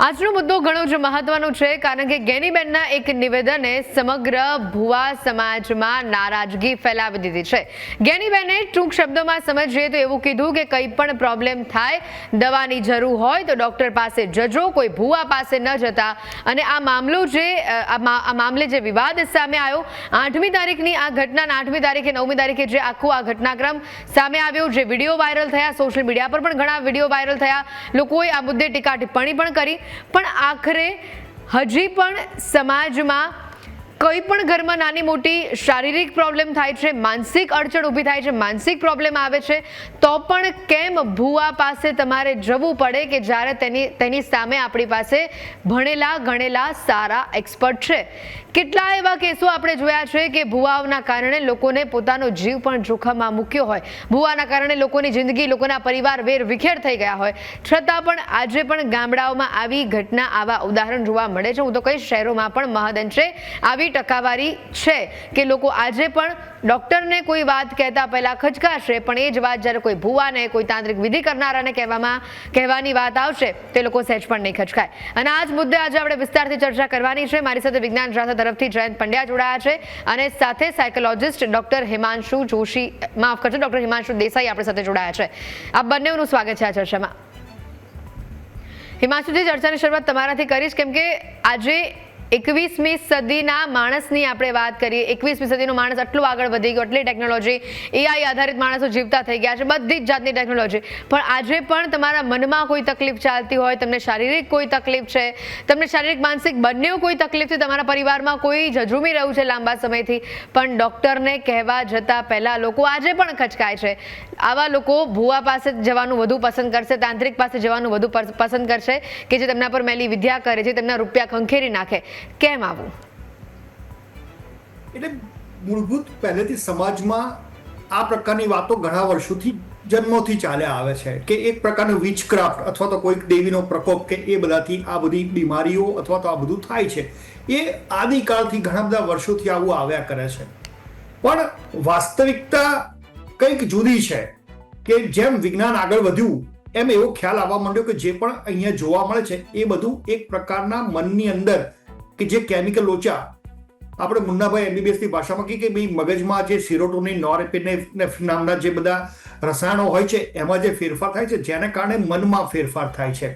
આજનો મુદ્દો ઘણો જ મહત્વનો છે, કારણ કે ગેનીબેનના એક નિવેદને સમગ્ર ભુવા સમાજમાં નારાજગી ફેલાવી દીધી છે. ગેનીબેને ટૂંક શબ્દોમાં સમજીએ તો એવું કીધું કે કંઈ પણ પ્રોબ્લેમ થાય, દવાની જરૂર હોય તો ડૉક્ટર પાસે જજો, કોઈ ભુવા પાસે ન જતા. અને આ મામલો જે આ મામલે જે વિવાદ સામે આવ્યો, આઠમી તારીખની આ ઘટના આઠમી તારીખે નવમી તારીખે જે આખું આ ઘટનાક્રમ સામે આવ્યો, જે વીડિયો વાયરલ થયા, સોશિયલ મીડિયા પર પણ ઘણા વીડિયો વાયરલ થયા, લોકોએ આ મુદ્દે ટીકા ટિપ્પણી પણ કરી. પણ આખરે હજી પણ સમાજમાં કોઈ પણ ઘરમાં નાની મોટી શારીરિક પ્રોબ્લેમ થાય છે, માનસિક અડચણ ઊભી થાય છે, માનસિક પ્રોબ્લેમ આવે છે, તો પણ કેમ ભૂવા પાસે તમારે જવું પડે કે જ્યારે તેની તેની સામે આપણી પાસે ભણેલા ગણેલા સારા એક્સપર્ટ છે? કેટલા એવા કેસો આપણે જોયા છે કે ભૂવાઓના કારણે લોકોને પોતાનો જીવ પણ જોખમમાં મૂક્યો હોય. ભૂવાના કારણે લોકોની જિંદગી, લોકોના પરિવાર વેર વિખેર થઈ ગયા હોય. છતાં પણ આજે પણ ગામડાઓમાં આવી ઘટના, આવા ઉદાહરણ જોવા મળે છે. હું તો કઈ શહેરોમાં પણ મહદઅંશે આવી ટકાવારી છે કે લોકો આજે પણ ડૉક્ટરને કોઈ વાત કહેતા પહેલા ખચકાશે, પણ એ જ વાત જ્યારે કોઈ ભૂવાને, કોઈ તાંત્રિક વિધિ કરનારાને કહેવામાં, કહેવાની વાત આવશે, તે લોકો સહેજ પણ નહીં ખચકાય. અને આ જ મુદ્દે આજે આપણે વિસ્તારથી ચર્ચા કરવાની છે. મારી સાથે વિજ્ઞાન શાસ્ત્ર તરફથી જયંત પંડ્યા જોડાયા છે અને સાથે સાયકોલોજિસ્ટ ડોક્ટર હિમાંશુ જોશી, માફ કરજો, ડોક્ટર હિમાંશુ દેસાઈ આપણી સાથે જોડાયા છે. આ બંનેનું સ્વાગત છે આ ચર્ચામાં. હિમાંશુજી, ચર્ચાની શરૂઆત તમારાથી કરીશ, કેમ કે આજે એકવીસમી સદીના માણસની આપણે વાત કરીએ. એકવીસમી સદીનો માણસ આટલું આગળ વધી ગયો એટલી ટેકનોલોજી એઆઈ આધારિત માણસો જીવતા થઈ ગયા છે, બધી જ જાતની ટેકનોલોજી પણ આજે પણ તમારા મનમાં કોઈ તકલીફ ચાલતી હોય, તમને શારીરિક કોઈ તકલીફ છે, તમને શારીરિક, માનસિક બંને કોઈ તકલીફ છે, તમારા પરિવારમાં કોઈ જજુમી રહ્યું છે લાંબા સમયથી, પણ ડૉક્ટરને કહેવા જતાં પહેલાં લોકો આજે પણ ખચકાય છે. આવા લોકો ભૂવા પાસે જવાનું વધુ પસંદ કરશે, તાંત્રિક પાસે જવાનું વધુ પસ- પસંદ કરશે, કે જે તેમના પર મેલી વિદ્યા કરે છે, તેમના રૂપિયા ખંખેરી નાખે. કેમ આવું? એટલે મૂળભૂત પહેલેથી સમાજમાં આ પ્રકારની વાતો ઘણા વર્ષોથી જન્મોથી ચાલ્યા આવે છે કે એક પ્રકારનું વિચક્રાફ્ટ અથવા તો કોઈક દેવીનો પ્રકોપ કે એ બધાથી આ બધી બીમારીઓ અથવા તો આ બધું થાય છે, એ આદિકાળથી ઘણા બધા વર્ષોથી આવું આવ્યા કરે છે. પણ વાસ્તવિકતા કંઈક જુદી છે કે જેમ વિજ્ઞાન આગળ વધ્યું, એમ એવો ખ્યાલ આવવા માંડ્યો કે જે પણ અહીંયા જોવા મળે છે, એ બધું એક પ્રકારના મનની અંદર કે જે કેમિકલ લોચા આપણે મુન્નાભાઈ એમબીબીએસની ભાષામાં કહીએ કે ભાઈ મગજમાં જે સિરોટોનિન નોરેપિને નામના જે બધા રસાયણો હોય છે, એમાં જે ફેરફાર થાય છે, જેને કારણે મનમાં ફેરફાર થાય છે.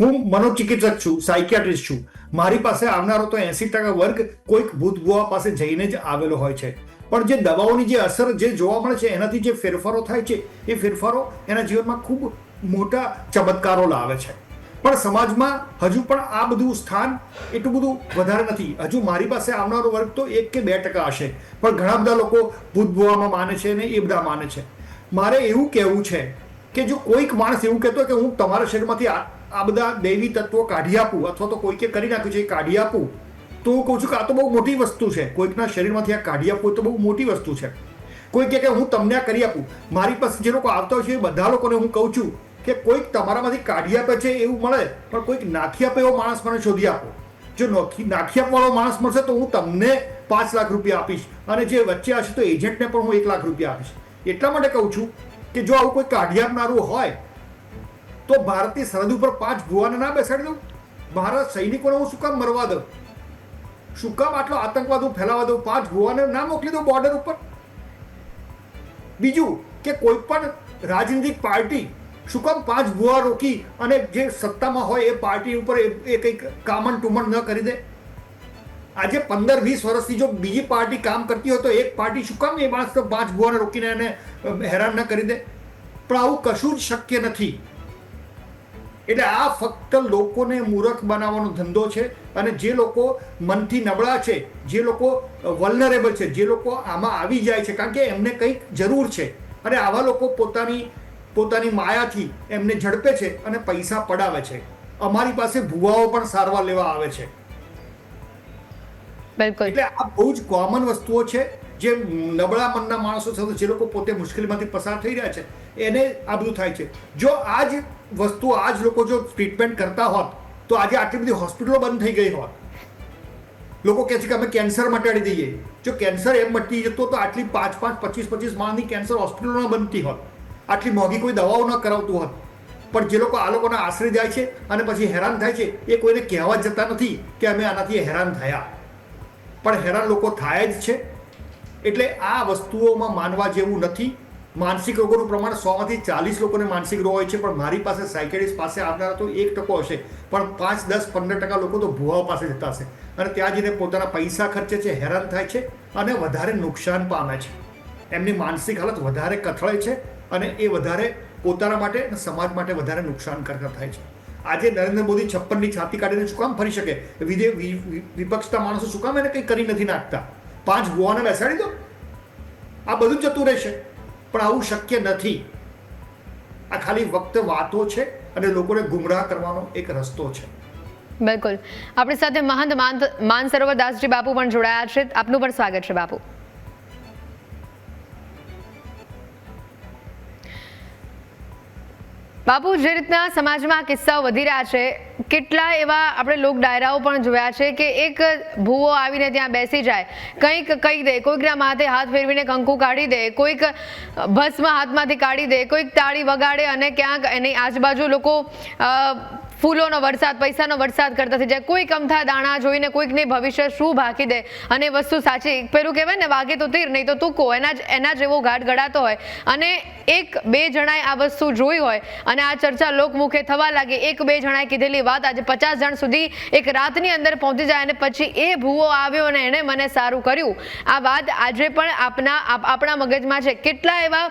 હું મનોચિકિત્સક છું, સાયકિયાટ્રિસ્ટ છું. મારી પાસે આવનારો તો એસી ટકા વર્ગ કોઈક ભૂત ભુવા પાસે જઈને જ આવેલો હોય છે. પણ જે દવાઓની જે અસર જે જોવા મળે છે, એનાથી જે ફેરફારો થાય છે, એ ફેરફારો એના જીવનમાં ખૂબ મોટા ચમત્કારો લાવે છે. પણ સમાજમાં હજુ પણ આ બધું સ્થાન એટલું બધું વધારે નથી. હજુ મારી પાસે આવનારો વર્ગ તો એક કે બે ટકા હશે. પણ ઘણા બધા લોકો ભૂતભુવામાં માને છે ને એ બધા માને છે. મારે એવું કહેવું છે કે જો કોઈક માણસ એવું કહેતો કે હું તમારા શરીરમાંથી આ બધા દૈવી તત્વો કાઢી આપું, અથવા તો કોઈકે કરી નાખ્યું છે એ કાઢી આપું, તો હું કહું છું કે આ તો બહુ મોટી વસ્તુ છે. કોઈકના શરીરમાંથી આ કાઢી આપવું તો બહુ મોટી વસ્તુ છે. કોઈ કહે કે હું તમને આ કરી આપું. મારી પાસે જે લોકો આવતા હોય છે એ બધા લોકોને હું કહું છું કે કોઈક તમારામાંથી કાઢી આપે છે એવું મળે, પણ કોઈક નાખી આપે એવો માણસ મને શોધી આપો. જો નાખી નાખી આપવાળો માણસ મળશે તો હું તમને પાંચ લાખ રૂપિયા આપીશ અને જે વચ્ચે હશે તો એજન્ટને પણ હું એક લાખ રૂપિયા આપીશ. એટલા માટે કહું છું કે જો આવું કોઈ કાઢી આપનારું હોય, તો ભારતની સરહદ ઉપર પાંચ ભુવાને ના બેસાડી દઉં. ભારત સૈનિકોને હું શું કામ મરવા દઉં? શું કામ આટલો આતંકવાદ હું ફેલાવા દઉં? પાંચ ભુવાને ના મોકલી દઉં બોર્ડર ઉપર? બીજું કે કોઈ પણ રાજનીતિક પાર્ટી શું કામ પાંચ ભુવા રોકી અને જે સત્તામાં હોય એ પાર્ટી ઉપર એ કંઈક કામન ટુમણ ન કરી દે? આજે પંદર વીસ વર્ષથી જો બીજી પાર્ટી કામ કરતી હોય તો એક પાર્ટી શું કામ એ માણસ પાંચ ભુવાને રોકીને એને હેરાન ન કરી દે? પણ આવું કશું જ શક્ય નથી. એટલે આ ફક્ત લોકોને મૂર્ખ બનાવવાનો ધંધો છે અને જે લોકો મનથી નબળા છે, જે લોકો વલનરેબલ છે, જે લોકો આમાં આવી જાય છે, કારણ કે એમને કંઈક જરૂર છે. અને આવા લોકો પોતાની પોતાની માયાથી એમને ઝડપે છે અને પૈસા પડાવે છે. અમારી પાસે ભુવાઓ પણ સારવાર લેવા આવે છે. બિલકુલ. એટલે આ બહુ જ કોમન વસ્તુઓ છે જે નબળા મનના માણસો સાથે જે લોકો પોતે મુશ્કેલીમાંથી પસાર થઈ રહ્યા છે એને આ બધું થાય છે. જો આ જ વસ્તુ આ જ લોકો જો ટ્રીટમેન્ટ કરતા હોત તો આજે આટલી બધી હોસ્પિટલો બંધ થઈ ગઈ હોત. લોકો કહે છે કે અમે કેન્સર મટાડી દઈએ. જો કેન્સર એમ મટી જતો તો આટલી પાંચ પાંચ પચીસ પચીસ માણસની કેન્સર હોસ્પિટલો બનતી હોત. આટલી મોંઘી કોઈ દવાઓ ન કરાવતું હોત. પણ જે લોકો આ લોકોના આશરે જાય છે અને પછી હેરાન થાય છે, એ કોઈને કહેવા જતા નથી કે અમે આનાથી હેરાન થયા. પણ હેરાન લોકો થાય જ છે. એટલે આ વસ્તુઓમાં માનવા જેવું નથી. માનસિક રોગોનું પ્રમાણ સોમાંથી ચાલીસ લોકોને માનસિક રોગ હોય છે, પણ મારી પાસે સાયકેડિસ્ટ પાસે આવનારા તો એક ટકો હશે. પણ પાંચ, દસ, પંદર ટકા લોકો તો ભુવાઓ પાસે જતા હશે. અને ત્યાં જઈને પોતાના પૈસા ખર્ચે છે, હેરાન થાય છે અને વધારે નુકસાન પામે છે. એમની માનસિક હાલત વધારે કથળે છે અને એ વધારે પોતાના માટે અને સમાજ માટે વધારે નુકસાનકારક થાય છે. આજે નરેન્દ્ર મોદી છપ્પનની છાતી કાઢીને શું કામ ફરી શકે? વિધે વિ- વિ- વિપક્ષના માણસો શું કામ એને કંઈ કરી નથી નાખતા? પાંચ ભુવાને બેસાડી દો. આ બધું જતું રહેશે. પણ આવું શક્ય નથી. આ ખાલી વખત વાતો છે અને લોકોને ગુમરાહ કરવાનો એક રસ્તો છે. બિલકુલ. આપણી સાથે મહંત માન- માનસરોવર દાસજી બાપુ પણ જોડાયા છે. આપનું પણ સ્વાગત છે બાપુ. બાપુ, જે રીતના સમાજમાં કિસ્સાઓ વધી રહ્યા છે, કેટલા એવા આપણે લોક ડાયરાઓ પણ જોયા છે કે એક ભૂવો આવીને ત્યાં બેસી જાય. કંઈક કહી દે કોઈકના માથે હાથ ફેરવીને કંકુ કાઢી દે, કોઈક ભસ્મ હાથમાંથી કાઢી દે, કોઈક તાળી વગાડે અને ક્યાંક એની આજુબાજુ લોકો ફૂલોનો વરસાદ, પૈસાનો વરસાદ કરતા થઈ જાય કોઈક અમથા દાણા જોઈને કોઈકને ભવિષ્ય શું ભાકી દે અને વસ્તુ સાચી. પેલું કહેવાય ને, વાગે તો તીર, નહીં તો તુકો. એના જ, એના જેવો ઘાટ ગળાતો હોય. અને એક, બે જણાએ આ વસ્તુ જોઈ હોય અને આ ચર્ચા લોકમુખે થવા લાગે. એક, બે જણાએ કીધેલી વાત, આજે પચાસ જણ સુધી એક રાતની અંદર પહોંચી જાય અને પછી એ ભૂવો આવ્યો અને એણે મને સારું કર્યું. આ વાત આજે પણ આપના આપણા મગજમાં છે. કેટલા એવા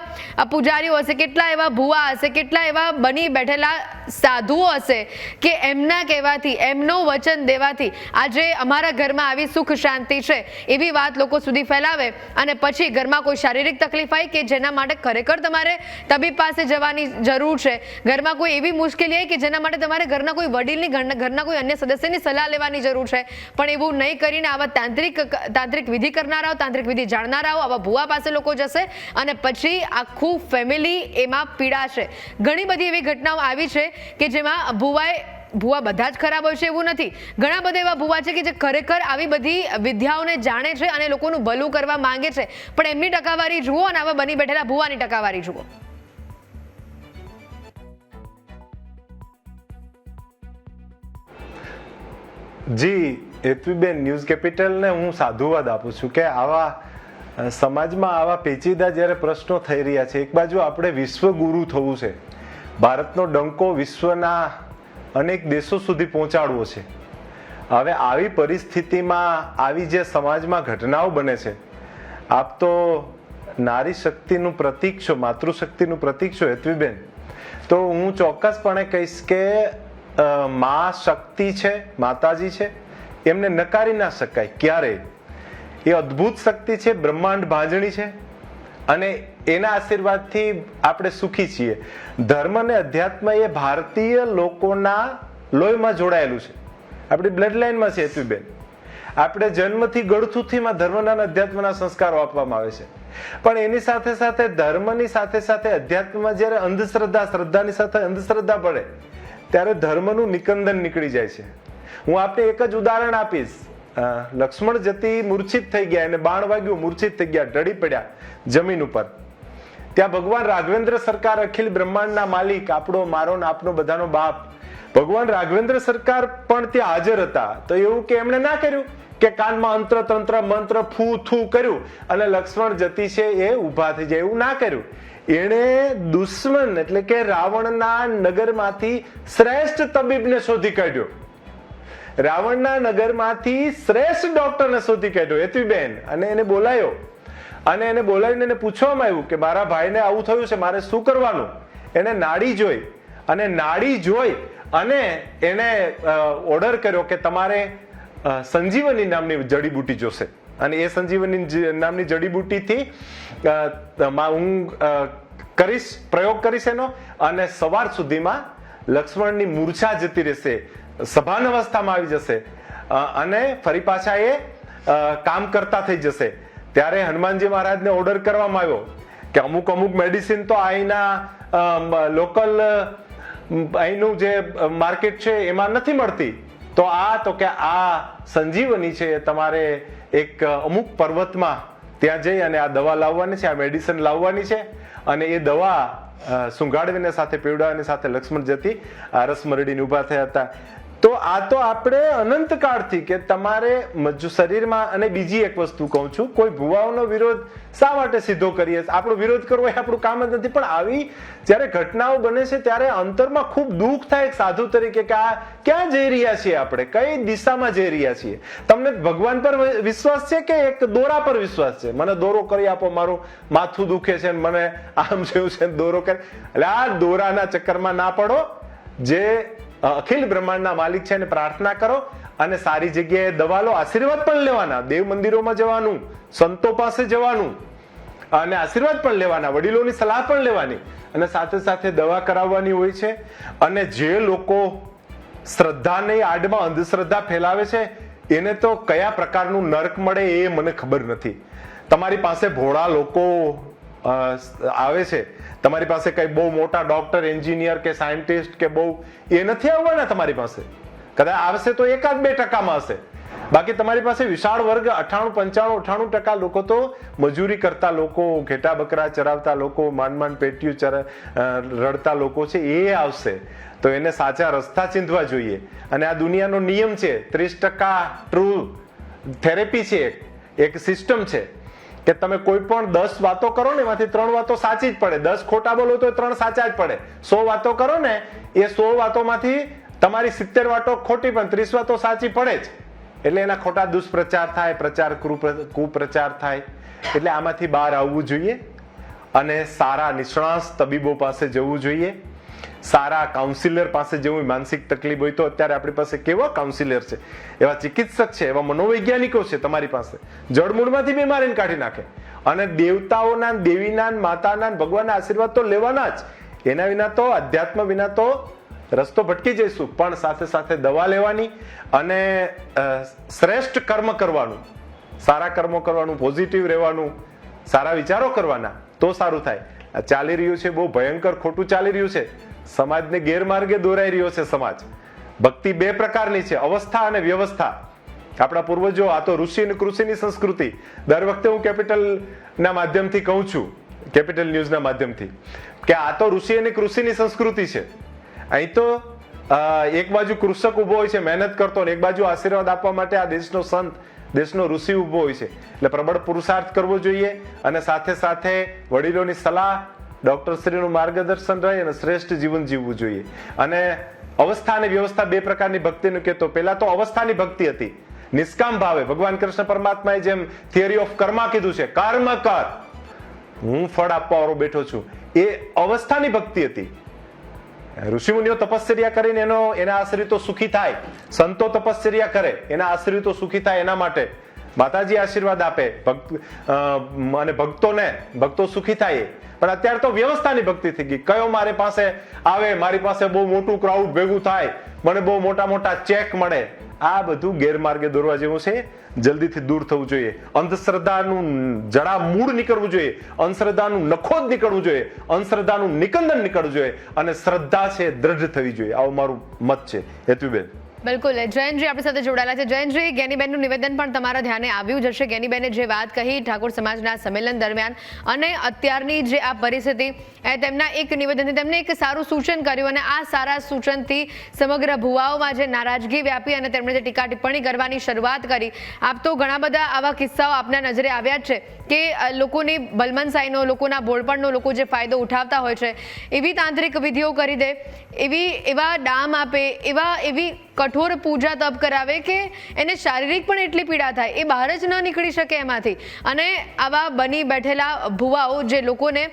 પૂજારીઓ હશે, કેટલા એવા ભૂવા હશે, કેટલા એવા બની બેઠેલા સાધુઓ હશે. કે એમના કહેવાથી, એમનું વચન દેવાથી આજે અમારા ઘરમાં આવી સુખ શાંતિ છે એવી વાત લોકો સુધી ફેલાવે અને પછી ઘરમાં કોઈ શારીરિક તકલીફ આવી કે જેના માટે ખરેખર તમારે તબીબ પાસે જવાની જરૂર છે. ઘરમાં કોઈ એવી મુશ્કેલી આવી કે જેના માટે તમારે ઘરના કોઈ વડીલની, ઘરના કોઈ અન્ય સદસ્યની સલાહ લેવાની જરૂર છે. પણ એવું નહીં કરીને આવા તાંત્રિક તાંત્રિક વિધિ કરનારાઓ, તાંત્રિક વિધિ જાણનારાઓ આવા ભુવા પાસે લોકો જશે અને પછી આખું ફેમિલી એમાં પીડાશે. ઘણી બધી એવી ઘટનાઓ આવી છે કે જેમાં ભુવાએ ભુવા બધા જ ખરાબ હોય છે એવું નથી. ઘણા બધા એવા ભુવા છે કે જે ખરેખર આવી બધી વિદ્યાઓને જાણે છે અને લોકોનું ભલું કરવા માંગે છે. પણ એમની ટકાવારી જુઓ અને આવા બની બેઠેલા ભૂવાની ટકાવારી જુઓ. જી, એપીબેન ન્યૂઝ કેપિટલને હું સાધુવાદ આપું છું કે આવા સમાજમાં આવા પેચીદા જ્યારે પ્રશ્નો થઈ રહ્યા છે, એક બાજુ આપણે વિશ્વગુરુ થવું છે. ભારતનો ડંકો વિશ્વના અનેક દેશો સુધી પહોંચાડવો છે. હવે આવી પરિસ્થિતિમાં આવી જે સમાજમાં ઘટનાઓ બને છે, આપ તો નારી શક્તિનું પ્રતીક છો, માતૃશક્તિનું પ્રતીક છો, હેતવીબેન. તો હું ચોક્કસપણે કહીશ કે મા શક્તિ છે, માતાજી છે, એમને નકારી ના શકાય ક્યારેય. એ અદ્ભુત શક્તિ છે, બ્રહ્માંડ ભાંજણી છે અને એના આશીર્વાદથી આપણે સુખી છીએ. ધર્મ અને અધ્યાત્મ એ ભારતીય લોકોના લોહીમાં જોડાયેલું છે. આપણી બ્લડ લાઈનમાં છે હેતુબેન આપણે જન્મથી ગળથુથીમાં ધર્મના અને અધ્યાત્મના સંસ્કારો આપવામાં આવે છે. પણ એની સાથે સાથે ધર્મની સાથે સાથે અધ્યાત્મમાં જ્યારે અંધશ્રદ્ધા, શ્રદ્ધાની સાથે અંધશ્રદ્ધા પડે, ત્યારે ધર્મનું નિકંદન નીકળી જાય છે. હું આપને એક જ ઉદાહરણ આપીશ. લક્ષ્મણ જતી મૂર્છિત થઈ ગયા એને બાણ વાગ્યું મૂર્છિત થઈ ગયા, ઢળી પડ્યા જમીન ઉપર. ત્યાં ભગવાન રાઘવેન્દ્ર સરકાર અખિલ બ્રહ્માંડના માલિક, આપણો, મારો ને આપનો બધાનો બાપ. ભગવાન રાઘવેન્દ્ર સરકાર પણ ત્યાં હાજર હતા. તો એવું કે એમણે ના કર્યું કે કાનમાં અંત્ર, તંત્ર, મંત્ર, ફૂ, થૂ કર્યું અને લક્ષ્મણ જતી છે એ ઊભા થઈ જાય એવું ના કર્યું. એણે દુશ્મન એટલે કે રાવણના નગરમાંથી શ્રેષ્ઠ તબીબને શોધી કાઢ્યો. રાવણના નગરમાંથી શ્રેષ્ઠ ડોક્ટરને શોધી કાઢ્યો હેતુબેન અને એને બોલાયો. અને એને બોલાવીને એને પૂછવામાં આવ્યું કે મારા ભાઈને આવું થયું છે, મારે શું કરવાનું? એને નાડી જોઈ. અને નાડી જોઈ અને એને ઓર્ડર કર્યો કે તમારે સંજીવની નામની જડીબુટી જોશે. અને એ સંજીવની નામની જડીબુટીથી હું કરીશ, પ્રયોગ કરીશ એનો. અને સવાર સુધીમાં લક્ષ્મણની મૂર્છા જતી રહેશે. સભાન અવસ્થામાં આવી જશે. અને ફરી પાછા એ કામ કરતા થઈ જશે. ત્યારે હનુમાનજી મહારાજને ઓર્ડર કરવામાં આવ્યો કે અમુક અમુક મેડિસિન તો અહીંના લોકલ અહીંનું જે માર્કેટ છે એમાં નથી મળતી. તો આ, તો કે આ સંજીવની છે તમારે એક અમુક પર્વતમાં ત્યાં જઈ અને આ દવા લાવવાની છે, આ મેડિસિન લાવવાની છે અને એ દવા સુંઘાડવીને સાથે પીવડાવવાની સાથે લક્ષ્મણ જતી આ રસમરડીને ઊભા થયા હતા. તો આ તો આપણે અનંત કાળથી કે તમારે શરીરમાં, અને બીજી એક વસ્તુ કહું છું, કોઈ ભુવાઓનો વિરોધ શા માટે સીધો કરીએ આપણો વિરોધ કરવો એ આપણું કામ જ નથી, પણ આવી જ્યારે ઘટનાઓ બને છે ત્યારે અંતરમાં ખૂબ દુઃખ થાય સાધુ તરીકે કે આ ક્યાં જઈ રહ્યા છીએ આપણે? કઈ દિશામાં જઈ રહ્યા છીએ? તમને ભગવાન પર વિશ્વાસ છે કે એક દોરા પર વિશ્વાસ છે? મને દોરો કરી આપો, મારું માથું દુખે છે મને આમ જેવું છે દોરો કરે. એટલે આ દોરાના ચક્કરમાં ના પડો. જે અખિલ બ્રહ્માંડના માલિક છે એને પ્રાર્થના કરો અને સારી જગ્યાએ દવા લો આશીર્વાદ પણ લેવાના. દેવ મંદિરોમાં જવાનું, સંતો પાસે જવાનું અને આશીર્વાદ પણ લેવાના, વડીલોની સલાહ પણ લેવાની અને સાથે સાથે દવા કરાવવાની હોય છે. અને જે લોકો શ્રદ્ધાની આડમાં અંધશ્રદ્ધા ફેલાવે છે, એને તો કયા પ્રકારનું નર્ક મળે એ મને ખબર નથી. તમારી પાસે ભોળા લોકો આવે છે. તમારી પાસે કઈ બહુ મોટા ડોક્ટર એન્જિનિયર કે સાયન્ટિસ્ટ કે બહુ, એ નથી આવવાના તમારી પાસે? કદાચ આવશે તો એકાદ બે ટકામાં હશે. બાકી તમારી પાસે વિશાળ વર્ગ અઠાણું પંચાણું અઠાણું ટકા લોકો તો મજૂરી કરતા લોકો, ઘેટા બકરા ચરાવતા લોકો, માંડ માંડ પેટીયું ચર રડતા લોકો છે, એ આવશે. તો એને સાચા રસ્તા ચીંધવા જોઈએ. અને આ દુનિયાનો નિયમ છે, ત્રીસ ટકા ટ્રુ થેરેપી છે એક. એક સિસ્ટમ છે. કે તમે કોઈ પણ દસ વાતો કરો ને, એમાંથી ત્રણ વાતો સાચી જ પડે. દસ ખોટા બોલો તો ત્રણ સાચા જ પડે. સો વાતો કરો ને, એ સો વાતોમાંથી તમારી સિત્તેર વાતો ખોટી પણ ત્રીસ વાતો સાચી પડે જ. એટલે એના ખોટા દુષ્પ્રચાર થાય, પ્રચાર કુપ્ર- કુપ્રચાર થાય. એટલે આમાંથી બહાર આવવું જોઈએ અને સારા નિષ્ણાંત તબીબો પાસે જવું જોઈએ. સારા કાઉન્સિલર પાસે જેવું માનસિક તકલીફ હોય તો અત્યારે આપણી પાસે કેવા કાઉન્સિલર છે? એવા ચિકિત્સક છે, એવા મનોવૈજ્ઞાનિકો છે તમારી પાસે. જળમૂળમાંથી બીમારીને કાઢી નાખે. અને દેવતાઓના, દેવીના, માતાના, ભગવાનના આશીર્વાદ તો લેવાના જ. એના વિના તો, અધ્યાત્મ વિના તો રસ્તો ભટકી જઈશું. પણ સાથે સાથે દવા લેવાની અને શ્રેષ્ઠ કર્મ કરવાનું. સારા કર્મો કરવાનું પોઝિટિવ રહેવાનું, સારા વિચારો કરવાના, તો સારું થાય. ચાલી રહ્યું છે, બહુ ભયંકર ખોટું ચાલી રહ્યું છે. સમાજને ગેરમાર્ગે દોરાઈ રહ્યો છે સમાજ. ભક્તિ બે પ્રકારની છે, અવસ્થા અને વ્યવસ્થા. આપણા પૂર્વજો, આ તો ઋષિ અને કૃષિની સંસ્કૃતિ. દર વખતે હું કેપિટલ ના માધ્યમથી કહું છું, કેપિટલ ન્યૂઝના માધ્યમથી, કે આ તો ઋષિ અને કૃષિની સંસ્કૃતિ છે. અહીં તો એક બાજુ કૃષક ઊભો હોય છે, મહેનત કરતો અને એક બાજુ આશીર્વાદ આપવા માટે આ દેશનો સંત, દેશનો ઋષિ ઊભો હોય છે. એટલે પ્રબળ પુરુષાર્થ કરવો જોઈએ, અને સાથે સાથે વડીલોની સલાહ ડોક્ટર શ્રીનું માર્ગદર્શન રહે અને શ્રેષ્ઠ જીવન જીવવું જોઈએ. અને અવસ્થા અને વ્યવસ્થા બે પ્રકારની ભક્તિનું કહેતો પહેલા તો અવસ્થાની ભક્તિ હતી. નિષ્કામ ભાવે. ભગવાન કૃષ્ણ પરમાત્માએ જેમ થિયરી ઓફ કર્મા કીધું છે કર્મ કર. હું ફળ આપવા વાળો બેઠો છું. એ અવસ્થાની ભક્તિ હતી. ઋષિમુનિઓ તપશ્ચર્યા કરીને એનો, એના આશ્રિતો સુખી થાય. સંતો તપશ્ચર્યા કરે. એના આશ્રિતો સુખી થાય એના માટે. માતાજી આશીર્વાદ આપે. ભક્ત અને ભક્તોને, ભક્તો સુખી થાય. પણ અત્યારે તો વ્યવસ્થાની ભક્તિ થઈ ગઈ. કયો મારી પાસે આવે, મારી પાસે બહુ મોટું ક્રાઉડ ભેગું થાય. મને બહુ મોટા મોટા ચેક મળે. આ બધું ગેરમાર્ગે દોરવા જેવું છે. જલ્દીથી દૂર થવું જોઈએ. અંધશ્રદ્ધાનું જરા મૂળ નીકળવું જોઈએ. અંધશ્રદ્ધાનું નખોદ નીકળવું જોઈએ. અંધશ્રદ્ધાનું નિકંદન નીકળવું જોઈએ. અને શ્રદ્ધા છે દ્રઢ થવી જોઈએ. આવું મારું મત છે. હેતુબેન. બિલકુલ. જયંતજી આપણી સાથે જોડાયેલા છે. જયંતજી, ગેનીબેનનું નિવેદન પણ તમારા ધ્યાને આવ્યું જ હશે. ગેનીબેને જે વાત કહી ઠાકોર સમાજના સંમેલન દરમિયાન અને અત્યારની જે આ પરિસ્થિતિ, એ તેમના એક નિવેદનથી તેમને એક સારું સૂચન કર્યું અને આ સારા સૂચનથી સમગ્ર ભુવાઓમાં જે નારાજગી વ્યાપી અને તેમણે જે ટીકા ટિપ્પણી કરવાની શરૂઆત કરી, આપ તો ઘણા બધા આવા કિસ્સાઓ આપના નજરે આવ્યા જ છે કે લોકોની બલમનસાઈનો લોકોના ભોળપણનો લોકો જે ફાયદો ઉઠાવતા હોય છે, એવી તાંત્રિક વિધિઓ કરી દે, એવી, એવા ડામ આપે, એવા, એવી કઠોર પૂજા તપ કરાવે કે એને શારીરિક પણ એટલી પીડા થાય, એ બહાર જ ન નીકળી શકે એમાંથી. અને આવા બની બેઠેલા ભુવાઓ જે લોકોને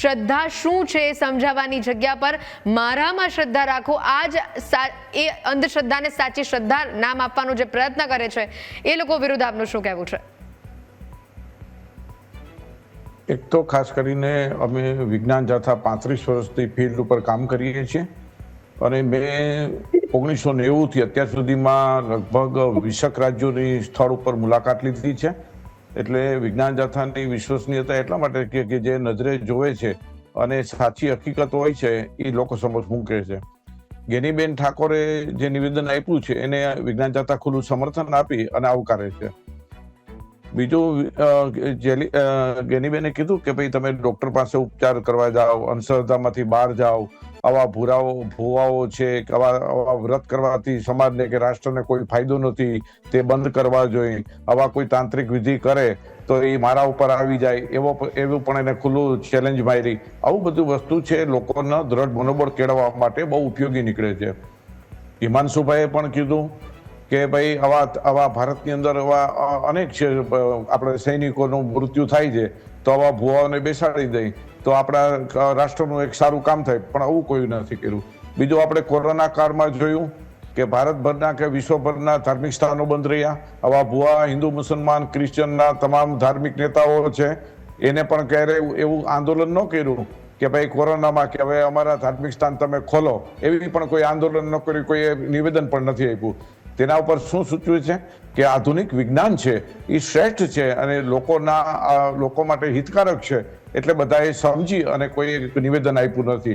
શ્રદ્ધા શું છે એ સમજાવવાની જગ્યા પર મારામાં શ્રદ્ધા રાખો, આ જ એ અંધશ્રદ્ધાને સાચી શ્રદ્ધા નામ આપવાનો જે પ્રયત્ન કરે છે, એ લોકો વિરુદ્ધ આપનું શું કહેવું છે? એક તો ખાસ કરીને અમે વિજ્ઞાન જાથા પાંત્રીસ વર્ષથી ફિલ્ડ ઉપર કામ કરીએ છીએ. અને મેં ઓગણીસો નેવુંથી અત્યાર સુધીમાં લગભગ વીસક રાજ્યોની સ્થળ ઉપર મુલાકાત લીધી છે. એટલે વિજ્ઞાન જાથાની વિશ્વસનીયતા એટલા માટે કે જે નજરે જોવે છે અને સાચી હકીકત હોય છે એ લોકો સમક્ષ મૂકે છે. ગેનીબેન ઠાકોરે જે નિવેદન આપ્યું છે, એને વિજ્ઞાન જાતા ખુલ્લું સમર્થન આપી અને આવકારે છે. બીજું ગેનીબેને કીધું કે, ભાઈ, તમે ડોક્ટર પાસે ઉપચાર કરવા જાઓ, અંધશ્રદ્ધામાંથી બહાર જાઓ આવા ભૂરાઓ, ભૂવાઓ છે કે આવા આવા વ્રત કરવાથી સમાજને કે રાષ્ટ્રને કોઈ ફાયદો નથી, તે બંધ કરવા જોઈએ. આવા કોઈ તાંત્રિક વિધિ કરે તો એ મારા ઉપર આવી જાય, એવો એવું પણ એને ખુલ્લું ચેલેન્જ મારી. આવું બધું વસ્તુ છે લોકોના દ્રઢ મનોબળ કેળવવા માટે બહુ ઉપયોગી નીકળે છે. હિમાંશુભાઈએ પણ કીધું કે ભાઈ, આવા આવા ભારતની અંદર આવા અનેક છે આપણે સૈનિકોનું મૃત્યુ થાય છે. તો આવા ભુવાઓને બેસાડી દઈ તો આપણા રાષ્ટ્રનું એક સારું કામ થાય. પણ આવું કોઈ નથી કર્યું. બીજું આપણે કોરોના કાળમાં જોયું કે ભારતભરના કે વિશ્વભરના ધાર્મિક સ્થાનો બંધ રહ્યા. આવા ભુવા, હિન્દુ, મુસલમાન ક્રિશ્ચનના તમામ ધાર્મિક નેતાઓ છે, એને પણ ક્યારે એવું- આંદોલન ન કર્યું કે ભાઈ કોરોનામાં કે હવે અમારા ધાર્મિક સ્થાન તમે ખોલો. એવી પણ કોઈ આંદોલન ન કર્યું, કોઈ નિવેદન પણ નથી આપ્યું. તેના ઉપર શું સૂચવે છે? કે આધુનિક વિજ્ઞાન છે, એ શ્રેષ્ઠ છે અને લોકોના લોકો માટે હિતકારક છે. એટલે બધાએ સમજી અને કોઈ એક નિવેદન આપ્યું નથી.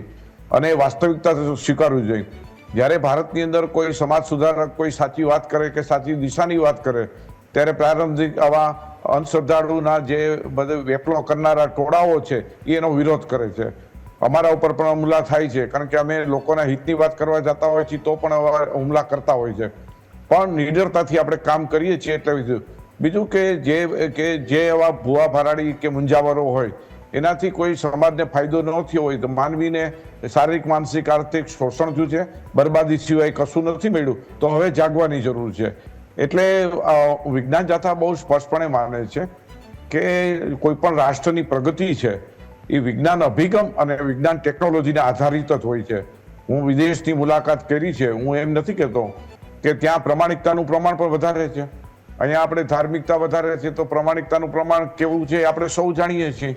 અને વાસ્તવિકતા સ્વીકારવું જોઈએ. જ્યારે ભારતની અંદર કોઈ સમાજ સુધારક કોઈ સાચી વાત કરે કે સાચી દિશાની વાત કરે, ત્યારે પ્રારંભિક આવા અંધશ્રદ્ધાળુના જે બધે વેપલો કરનારા ટોળાઓ છે એ એનો વિરોધ કરે છે. અમારા ઉપર પણ હુમલા થાય છે. કારણ કે અમે લોકોના હિતની વાત કરવા જતા હોય છીએ તો પણ હુમલા કરતા હોય છે. પણ નિડરતાથી આપણે કામ કરીએ છીએ એટલે બીજું કે જે કે જે એવા ભુવા ભરાડી કે મુંજાવરો હોય, એનાથી કોઈ સમાજને ફાયદો ન થયો હોય તો માનવીને શારીરિક, માનસિક, આર્થિક શોષણ થયું છે, બરબાદી સિવાય કશું નથી મળ્યું, તો હવે જાગવાની જરૂર છે. એટલે વિજ્ઞાન જાથા બહુ સ્પષ્ટપણે માને છે કે કોઈ પણ રાષ્ટ્રની પ્રગતિ છે, એ વિજ્ઞાન અભિગમ અને વિજ્ઞાન ટેકનોલોજીને આધારિત જ હોય છે. હું વિદેશની મુલાકાત કરી છે, હું એમ નથી કહેતો કે ત્યાં પ્રમાણિકતાનું પ્રમાણ પણ વધારે છે. અહીંયા આપણે ધાર્મિકતા વધારે છે તો પ્રમાણિકતાનું પ્રમાણ કેવું છે આપણે સૌ જાણીએ છીએ.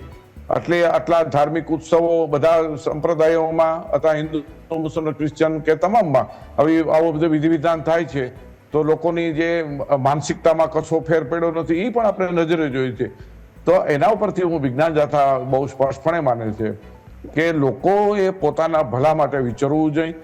એટલે આટલા ધાર્મિક ઉત્સવો બધા સંપ્રદાયોમાં અથવા હિન્દુ મુસ્લિમ ક્રિશ્ચન કે તમામમાં, હવે આવો બધો વિધિ વિધાન થાય છે, તો લોકોની જે માનસિકતામાં કશો ફેર પડ્યો નથી એ પણ આપણે નજરે જોઈ છે. તો એના ઉપરથી હું વિજ્ઞાન જાથા બહુ સ્પષ્ટપણે માને છે કે લોકોએ પોતાના ભલા માટે વિચારવું જોઈએ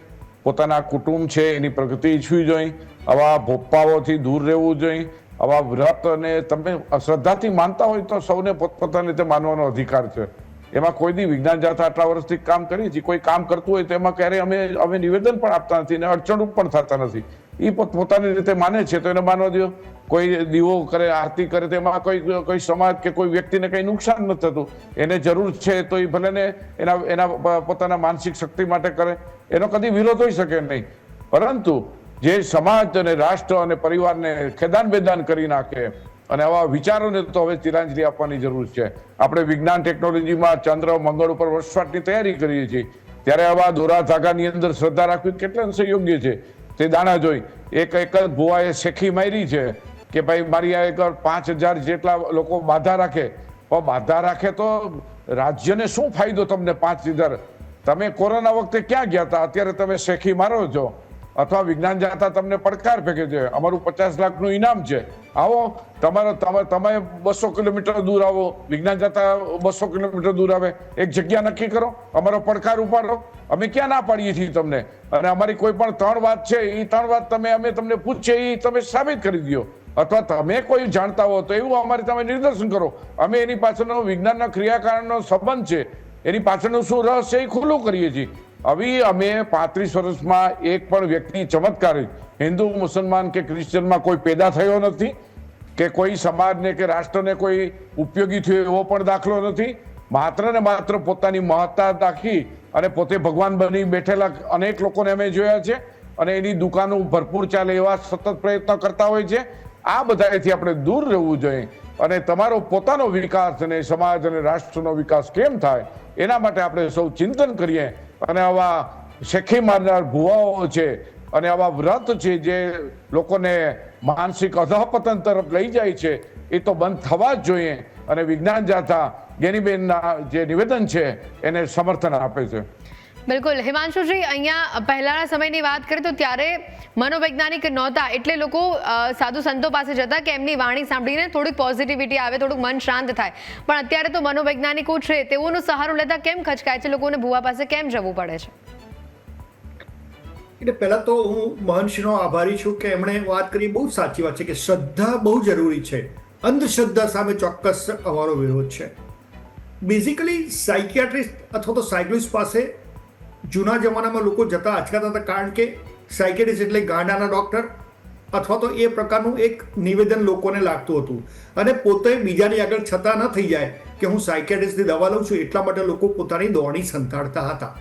પોતાના કુટુંબ છે, એની પ્રગતિ ઈચ્છવી જોઈએ, આવા ભોપાઓથી દૂર રહેવું જોઈએ, આવા વ્રત અને તમે શ્રદ્ધાથી માનતા હોય તો સૌને પોતપોતાની રીતે માનવાનો અધિકાર છે. એમાં કોઈ દી વિજ્ઞાન જાત આટલા વર્ષથી કામ કરીએ છીએ કોઈ કામ કરતું હોય તો એમાં ક્યારેય અમે અમે નિવેદન પણ આપતા નથી અને અડચણરૂપ પણ થતા નથી. એ પોતપોતાની રીતે માને છે તો એને માનવા દો. કોઈ દીવો કરે, આરતી કરે તેમાં કોઈ કોઈ સમાજ કે કોઈ વ્યક્તિને કંઈ નુકસાન નથી થતું. એને જરૂર છે તો એ ભલે ને એના એના પોતાના માનસિક શક્તિ માટે કરે. એનો કદી વિરોધ હોઈ શકે નહીં. પરંતુ જે સમાજ અને રાષ્ટ્ર અને પરિવારને ખેદાન બેદાન કરી નાખે અને આવા વિચારોને તો હવે તિરાંજલિ આપવાની જરૂર છે. આપણે વિજ્ઞાન ટેકનોલોજીમાં ચંદ્ર, મંગળ ઉપર વસવાટની તૈયારી કરીએ છીએ. ત્યારે આવા દોરા ધાગાની અંદર શ્રદ્ધા રાખવી કેટલા અંશે યોગ્ય છે? તે દાણા જોઈ એક એક જ ભુવાએ શેખી મારી છે કે ભાઈ, મારી આ એક પાંચ હજાર જેટલા લોકો બાધા રાખે. પણ બાધા રાખે તો રાજ્યને શું ફાયદો તમને પાંચ હજાર તમે કોરોના વખતે ક્યાં ગયા હતા? અત્યારે તમે શેખી મારો છો. અથવા વિજ્ઞાન જાતા તમને પડકાર ફેંકે છે. અમારું પચાસ લાખનું ઇનામ છે. આવો, તમારો, તમે બસો કિલોમીટર દૂર આવો. વિજ્ઞાન જાતા બસો કિલોમીટર દૂર આવે. એક જગ્યા નક્કી કરો. અમારો પડકાર ઉપાડો અમે ક્યાં ના પાડીએ છીએ તમને? અને અમારી કોઈ પણ ત્રણ વાત છે, એ ત્રણ વાત તમે, અમે તમને પૂછીએ, એ તમે સાબિત કરી દો અથવા તમે કોઈ જાણતા હો તો એવું અમારે તમે નિદર્શન કરો. અમે એની પાછળનો વિજ્ઞાનના ક્રિયાકારણનો સંબંધ છે. એની પાછળનું શું રહસ્ય એ ખુલ્લું કરીએ છીએ. આવી અમે પાંત્રીસ વર્ષમાં એક પણ વ્યક્તિ ચમત્કારી હિન્દુ, મુસલમાન કે ક્રિશ્ચનમાં કોઈ પેદા થયો નથી કે કોઈ સમાજને કે રાષ્ટ્રને કોઈ ઉપયોગી થયો એવો પણ દાખલો નથી. માત્ર ને માત્ર પોતાની મહત્તા રાખી અને પોતે ભગવાન બની બેઠેલા અનેક લોકોને અમે જોયા છે અને એની દુકાનો ભરપૂર ચાલે એવા સતત પ્રયત્ન કરતા હોય છે. આ બધાથી આપણે દૂર રહેવું જોઈએ. અને તમારો પોતાનો વિકાસ અને સમાજ અને રાષ્ટ્રનો વિકાસ કેમ થાય, એના માટે આપણે સૌ ચિંતન કરીએ. અને આવા શેખી મારનાર ભુવાઓ છે અને આવા વ્રત છે જે લોકોને માનસિક અધપતન તરફ લઈ જાય છે, એ તો બંધ થવા જ જોઈએ. અને વિજ્ઞાન જાથા ગેનીબેનના જે નિવેદન છે, એને સમર્થન આપે છે. બિલકુલ. હિમાંશુજી અહીંયા પહેલાના સમયની વાત કરીએ તો ત્યારે મનોવૈજ્ઞાનિક નહોતા. એટલે લોકો સાધુ સંતો પાસે જતા કે એમની વાણી સાંભળીને થોડીક પોઝિટિવિટી આવે, થોડુંક મન શાંત થાય. પણ અત્યારે તો મનોવૈજ્ઞાનિકો છે, તેઓનો સહારો લેતા કેમ ખચકાય છે? લોકોને ભુવા પાસે કેમ જવું પડે છે? એટલે પહેલાં તો હું મહંશનો આભારી છું કે એમણે વાત કરી. બહુ સાચી વાત છે કે શ્રદ્ધા બહુ જરૂરી છે. અંધશ્રદ્ધા સામે ચોક્કસ અમારો વિરોધ છે. બેઝિકલી સાયકિયાટ્રિસ્ટ અથવા તો સાયકલિસ્ટ પાસે જૂના જમાનામાં લોકો જતા અચકાતા હતા કારણ કે સાયકિયાટ્રિસ્ટ એટલે ગાંડાના ડૉક્ટર અથવા તો એ પ્રકારનું એક નિવેદન લોકોને લાગતું હતું. અને પોતે બીજાની આગળ છતાં ન થઈ જાય કે હું સાયકિયાટ્રિસ્ટની દવા લઉં છું, એટલા માટે લોકો પોતાની દોડી સંતાડતા હતા.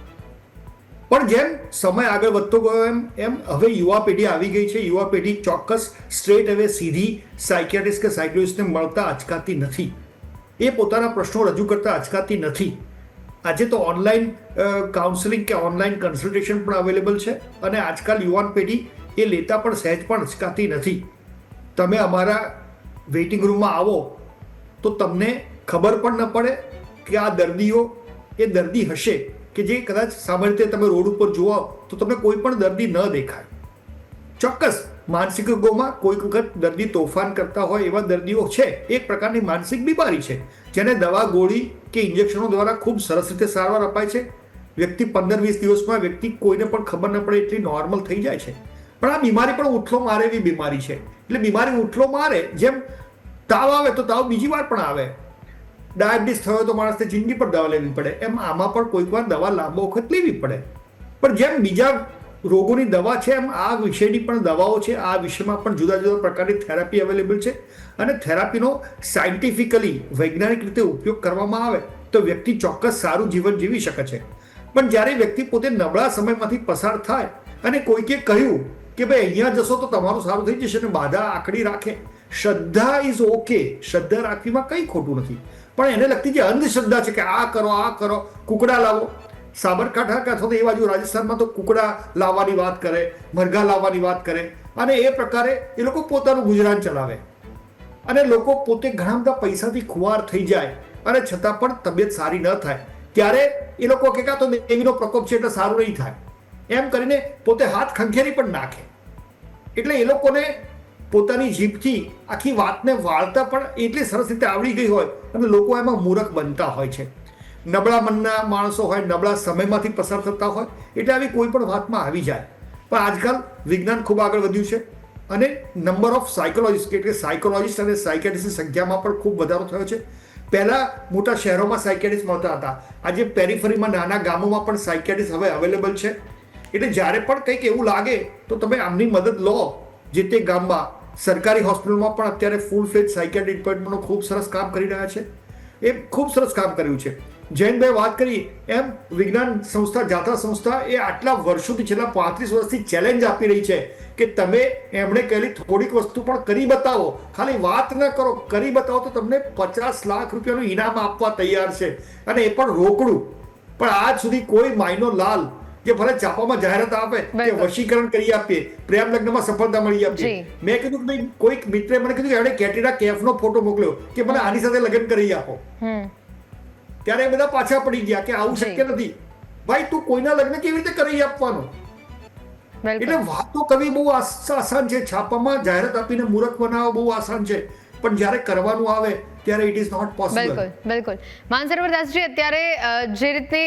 પણ જેમ સમય આગળ વધતો ગયો એમ એમ હવે યુવા પેઢી આવી ગઈ છે. યુવા પેઢી ચોક્કસ સ્ટ્રેટ હવે સીધી સાયકેટિસ્ટ કે સાયકલિસ્ટને મળતા અચકાતી નથી. એ પોતાના પ્રશ્નો રજૂ કરતા અચકાતી નથી. આજે તો ઓનલાઈન કાઉન્સેલિંગ કે ઓનલાઈન કન્સલ્ટેશન પણ અવેલેબલ છે અને આજકાલ યુવાન પેઢી એ લેતા પણ સહેજ પણ અચકાતી નથી. તમે અમારા વેઇટિંગ રૂમમાં આવો તો તમને ખબર પણ ન પડે કે આ દર્દીઓ, એ દર્દી હશે કે જે કદાચ સામાન્ય રીતે તમે રોડ ઉપર જુઓ તો તમને કોઈ પણ દર્દી ન દેખાય. ચોક્કસ માનસિક રોગોમાં કોઈક વખત દર્દી તોફાન કરતા હોય એવા દર્દીઓ છે. એક પ્રકારની માનસિક બીમારી છે, જેને દવા, ગોળી કે ઇન્જેક્શનો દ્વારા ખૂબ સરસ રીતે સારવાર અપાય છે. વ્યક્તિ પંદર વીસ દિવસમાં વ્યક્તિ કોઈને પણ ખબર ન પડે એટલી નોર્મલ થઈ જાય છે. પણ આ બીમારી પણ ઉઠલો મારે એવી બીમારી છે. એટલે બીમારી ઉઠલો મારે, જેમ તાવ આવે તો તાવ બીજી વાર પણ આવે. ડાયાબિટીસ થયો તો માણસને જિંદગી પર દવા લેવી પડે. એમ આમાં પણ કોઈક વાર દવા લાંબો વખત લેવી પડે. પણ જેમ બીજા રોગોની દવા છે એમ, આ વિષયની પણ દવાઓ છે, આ વિષયમાં પણ જુદા જુદા પ્રકારની થેરાપી અવેલેબલ છે અને થેરાપીનો સાયન્ટિફિકલી વૈજ્ઞાનિક રીતે ઉપયોગ કરવામાં આવે તો વ્યક્તિ ચોક્કસ સારું જીવન જીવી શકે છે. પણ જ્યારે વ્યક્તિ પોતે નબળા સમયમાંથી પસાર થાય અને કોઈકે કહ્યું કે ભાઈ, અહીંયા જશો તો તમારું સારું થઈ જશે અને બાધા આકડી રાખે, શ્રદ્ધા ઇઝ ઓકે શ્રદ્ધા રાખવીમાં કંઈ ખોટું નથી. પણ એને લગતી જે અંધશ્રદ્ધા છે કે આ કરો આ કરો, કુકડા લાવો સાબરકાંઠા કે અથવા તો એ બાજુ રાજસ્થાનમાં તો કુકડા લાવવાની વાત કરે, મરઘા લાવવાની વાત કરે. અને એ પ્રકારે એ લોકો પોતાનું ગુજરાન ચલાવે. અને લોકો પોતે ઘણા બધા પૈસાથી ખુવાર થઈ જાય, અને છતાં પણ તબિયત સારી ન થાય. ત્યારે એ લોકો કે કાં તો દેવીનો પ્રકોપ છે એટલે સારું નહીં થાય. એમ કરીને પોતે હાથ ખંખેરી પણ નાખે. એટલે એ લોકોને પોતાની જીભથી આખી વાતને વાળતા પણ એટલી સરસ રીતે આવડી ગઈ હોય, અને લોકો એમાં મૂરખ બનતા હોય છે. નબળા મનના માણસો હોય, નબળા સમયમાંથી પસાર થતા હોય, એટલે આવી કોઈ પણ વાતમાં આવી જાય. પણ આજકાલ વિજ્ઞાન ખૂબ આગળ વધ્યું છે અને નંબર ઓફ સાયકોલોજીસ્ટ એટલે સાયકોલોજીસ્ટ અને સાયકેટિસ્ટની સંખ્યામાં પણ ખૂબ વધારો થયો છે. પહેલાં મોટા શહેરોમાં સાયકેટિસ્ટ મળતા હતા. આજે પેરીફરીમાં નાના ગામોમાં પણ સાયકેટિસ્ટ હવે અવેલેબલ છે. એટલે જ્યારે પણ કંઈક એવું લાગે, તો તમે આમની મદદ લો, જે તે ગામમાં. સરકારી હોસ્પિટલમાં પણ અત્યારે ફૂલ ફ્લેજ સાયકેટ્રી ડિપાર્ટમેન્ટનો ખૂબ સરસ કામ કરી રહ્યા છે. એ ખૂબ સરસ કામ કર્યું છે. જૈનભાઈ વાત કરી એમ વિજ્ઞાન સંસ્થા જાથા સંસ્થા એ આટલા વર્ષોથી છેલ્લા પાંત્રીસ વર્ષથી ચેલેન્જ આપી રહી છે કે તમે એમણે કહેલી થોડીક વસ્તુ પણ કરી બતાવો. ખાલી વાત ન કરો કરી બતાવો તો તમને પચાસ લાખ રૂપિયાનું ઇનામ આપવા તૈયાર છે. અને એ પણ રોકડું. પણ આજ સુધી કોઈ માયનો લાલ જે ભલે છાપામાં જાહેરાત આપે કે. વશીકરણ કરી આપીએ પ્રેમ લગ્નમાં સફળતા મળી આપીએ. મેં કીધું કે કોઈક મિત્રે મને કીધું કે એણે કેટરીના કેફનો ફોટો મોકલ્યો કે મને આની સાથે લગ્ન કરી આપો. ત્યારે એ બધા પાછા પડી ગયા કે આવું શક્ય નથી. ભાઈ તું કોઈના લગ્ન કેવી રીતે કરી આપવાનું? એટલે વાતો કરવી બહુ આસાન છે. છાપામાં જાહેરાત આપીને મૂર્ખ બનાવવા બહુ આસાન છે. પણ જ્યારે કરવાનું આવે ત્યારે ઇટ ઇઝ નોટ પોસિબલ બિલકુલ બિલકુલ. માનસરોવર દાસજી અત્યારે જે રીતે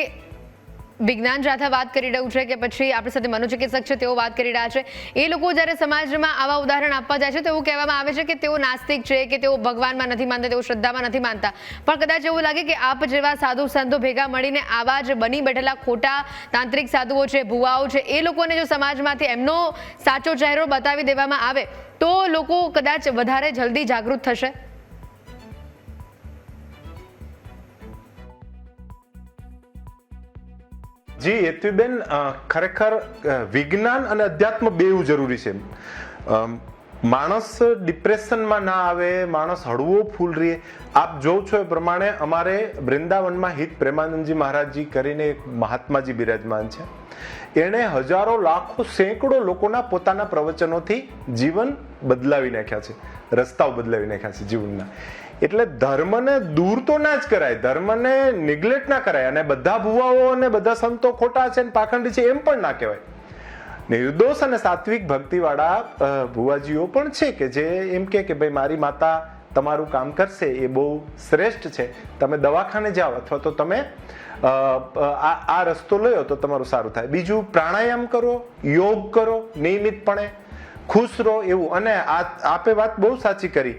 વિજ્ઞાન જાથા વાત કરી રહ્યું છે કે પછી આપણી સાથે મનોચિકિત્સક છે, તેઓ વાત કરી રહ્યા છે. એ લોકો જ્યારે સમાજમાં આવા ઉદાહરણ આપવા જાય છે, તો એવું કહેવામાં આવે છે કે તેઓ નાસ્તિક છે, કે તેઓ ભગવાનમાં નથી માનતા, તેઓ શ્રદ્ધામાં નથી માનતા. પણ કદાચ એવું લાગે કે આપ જેવા સાધુ સંતો ભેગા મળીને આવા જ બની બેઠેલા ખોટા તાંત્રિક સાધુઓ છે, ભુવાઓ છે, એ લોકોને જો સમાજમાંથી એમનો સાચો ચહેરો બતાવી દેવામાં આવે, તો લોકો કદાચ વધારે જલ્દી જાગૃત થશે? જી હેતવીબેન ખરેખર વિજ્ઞાન અને અધ્યાત્મ બેઉ જરૂરી છે. માણસ ડિપ્રેશનમાં ના આવે, માણસ હળવો ફૂલ રહે. આપ જોવ છો એ પ્રમાણે અમારે વૃંદાવનમાં હિત પ્રેમાનંદજી મહારાજજી કરીને એક મહાત્માજી બિરાજમાન છે. એણે હજારો, લાખો, સેંકડો લોકોના પોતાના પ્રવચનોથી જીવન બદલાવી નાખ્યા છે. રસ્તાઓ બદલાવી નાખ્યા છે જીવનના. એટલે ધર્મને દૂર તો ના જ કરાય. ધર્મને નિગ્લેક્ટ ના કરાય. અને બધા ભુવાઓ અને બધા સંતો ખોટા છે ને પાખંડી છે એમ પણ ના કહેવાય. નિર્દોષ અને સાત્વિક ભક્તિવાળા ભુવાજીઓ પણ છે કે જે એમ કે ભાઈ મારી માતા તમારું કામ કરશે, એ બહુ શ્રેષ્ઠ છે. તમે દવાખાને જાઓ અથવા તો તમે આ રસ્તો લ્યો તો તમારું સારું થાય. બીજું પ્રાણાયામ કરો, યોગ કરો, નિયમિતપણે, ખુશ રહો એવું. અને આપે વાત બહુ સાચી કરી.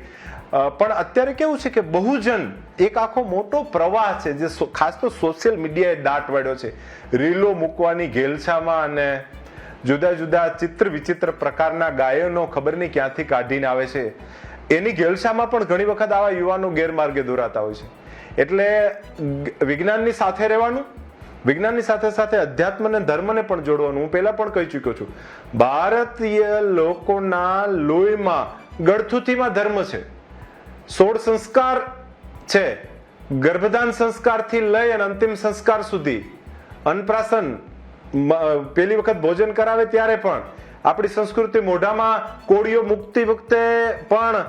પણ અત્યારે કેવું છે કે બહુજન એક આખો મોટો પ્રવાહ છે, જે ખાસ તો સોશિયલ મીડિયાએ દાટ વાળ્યો છે. રીલો મૂકવાની ઘેલછામાં અને જુદા જુદા ચિત્ર વિચિત્ર પ્રકારના ગાયનો ખબર નહીં ક્યાંથી કાઢીને આવે છે, એની ઘેલછામાં પણ ઘણી વખત આવા યુવાનો ગેરમાર્ગે દોરાતા હોય છે. એટલે વિજ્ઞાનની સાથે રહેવાનું, વિજ્ઞાનની સાથે સાથે અધ્યાત્મ અને ધર્મને પણ જોડવાનું. હું પહેલા પણ કહી ચૂક્યો છું, ભારતીય લોકોના લોહીમાં ગળથુથીમાં ધર્મ છે. સોળ સંસ્કાર છે. ગર્ભધાન સંસ્કારથી લઈ અને અંતિમ સંસ્કાર સુધી. અન્નપ્રાશન, મ- પેલી વખત ભોજન કરાવે ત્યારે પણ. આપણી સંસ્કૃતિ મોઢામાં કોળીઓ મૂકતી વખતે પણ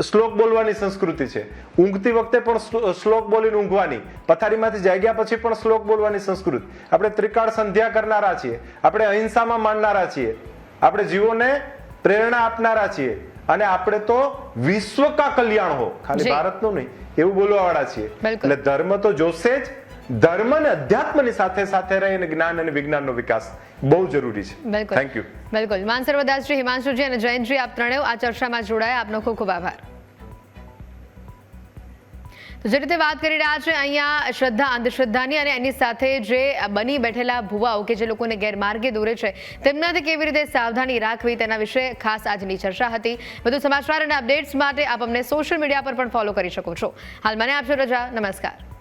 શ્લોક બોલવાની સંસ્કૃતિ છે. ઊંઘતી વખતે પણ શ્લોક બોલીને ઊંઘવાની. પથારીમાંથી જાગ્યા પછી પણ શ્લોક બોલવાની સંસ્કૃતિ. આપણે ત્રિકાળ સંધ્યા કરનારા છીએ. આપણે અહિંસામાં માનનારા છીએ. આપણે જીવોને પ્રેરણા આપનારા છીએ. અને આપણે તો વિશ્વ કા કલ્યાણ હો? ખાલી ભારતનું નહીં એવું બોલવા વાળા છીએ એટલે ધર્મ તો જોશે જ. ધર્મ અને અધ્યાત્મની સાથે સાથે રહીને જ્ઞાન અને વિજ્ઞાનનો વિકાસ બહુ જરૂરી છે. બિલકુલ. થેન્ક યુ બિલકુલ. માનસર વદાસજી હિમાંશુજી અને જયંતજી આપ ત્રણેય આ ચર્ચામાં જોડાયા. આપનો ખૂબ ખૂબ આભાર. જે રીતે વાત કરી રહ્યા છે, અહીંયા શ્રદ્ધા, અંધશ્રદ્ધાની અને એની સાથે જે બની બેઠેલા ભુવાઓ કે જે લોકોને ગેરમાર્ગે દોરે છે, તેમનાથી કેવી રીતે સાવધાની રાખવી તેના વિશે ખાસ આજની ચર્ચા હતી. વધુ સમાચાર અને અપડેટ્સ માટે આપ અમને સોશિયલ મીડિયા પર પણ ફોલો કરી શકો છો. હાલ મને આપશો રજા. નમસ્કાર.